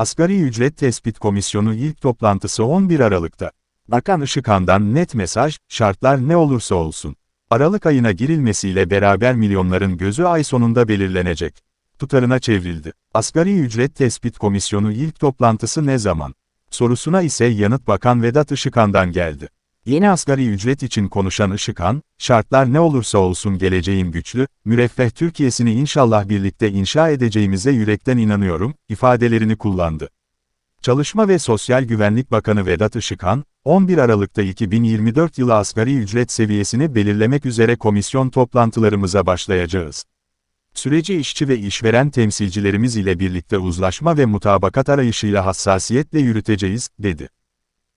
Asgari Ücret Tespit Komisyonu ilk toplantısı 11 Aralık'ta. Bakan Işıkhan'dan net mesaj, şartlar ne olursa olsun. Aralık ayına girilmesiyle beraber milyonların gözü ay sonunda belirlenecek. Tutarına çevrildi. Asgari Ücret Tespit Komisyonu ilk toplantısı ne zaman? Sorusuna ise yanıt Bakan Vedat Işıkhan'dan geldi. Yeni asgari ücret için konuşan Işıkhan, şartlar ne olursa olsun geleceğin güçlü, müreffeh Türkiye'sini inşallah birlikte inşa edeceğimize yürekten inanıyorum, ifadelerini kullandı. Çalışma ve Sosyal Güvenlik Bakanı Vedat Işıkhan, 11 Aralık'ta 2024 yılı asgari ücret seviyesini belirlemek üzere komisyon toplantılarımıza başlayacağız. Süreci işçi ve işveren temsilcilerimiz ile birlikte uzlaşma ve mutabakat arayışıyla hassasiyetle yürüteceğiz, dedi.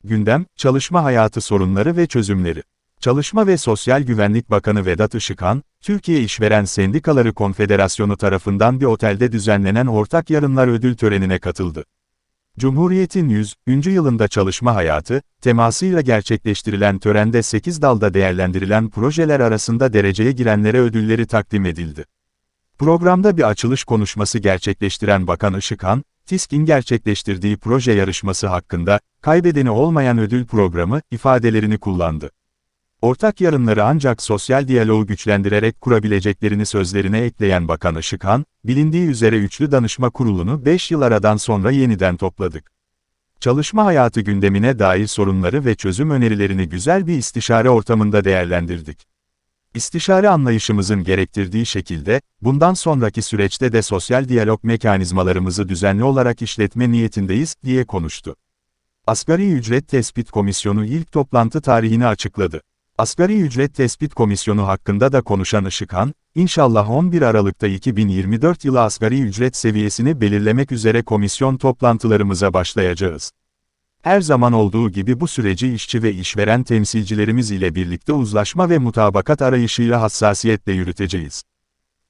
Gündem, çalışma hayatı sorunları ve çözümleri. Çalışma ve Sosyal Güvenlik Bakanı Vedat Işıkhan, Türkiye İşveren Sendikaları Konfederasyonu tarafından bir otelde düzenlenen ortak yarınlar ödül törenine katıldı. Cumhuriyet'in 100. yılında çalışma hayatı, temasıyla gerçekleştirilen törende 8 dalda değerlendirilen projeler arasında dereceye girenlere ödülleri takdim edildi. Programda bir açılış konuşması gerçekleştiren Bakan Işıkhan, TİSK'in gerçekleştirdiği proje yarışması hakkında, kaybedeni olmayan ödül programı, ifadelerini kullandı. Ortak yarınları ancak sosyal diyaloğu güçlendirerek kurabileceklerini sözlerine ekleyen Bakan Işıkhan, bilindiği üzere Üçlü Danışma Kurulu'nu 5 yıl aradan sonra yeniden topladık. Çalışma hayatı gündemine dair sorunları ve çözüm önerilerini güzel bir istişare ortamında değerlendirdik. İstişare anlayışımızın gerektirdiği şekilde, bundan sonraki süreçte de sosyal diyalog mekanizmalarımızı düzenli olarak işletme niyetindeyiz, diye konuştu. Asgari Ücret Tespit Komisyonu ilk toplantı tarihini açıkladı. Asgari Ücret Tespit Komisyonu hakkında da konuşan Işıkhan, inşallah 11 Aralık'ta 2024 yılı asgari ücret seviyesini belirlemek üzere komisyon toplantılarımıza başlayacağız. Her zaman olduğu gibi bu süreci işçi ve işveren temsilcilerimiz ile birlikte uzlaşma ve mutabakat arayışıyla hassasiyetle yürüteceğiz.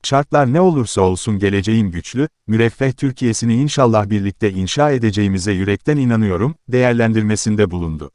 Şartlar ne olursa olsun geleceğin güçlü, müreffeh Türkiye'sini inşallah birlikte inşa edeceğimize yürekten inanıyorum, değerlendirmesinde bulundu.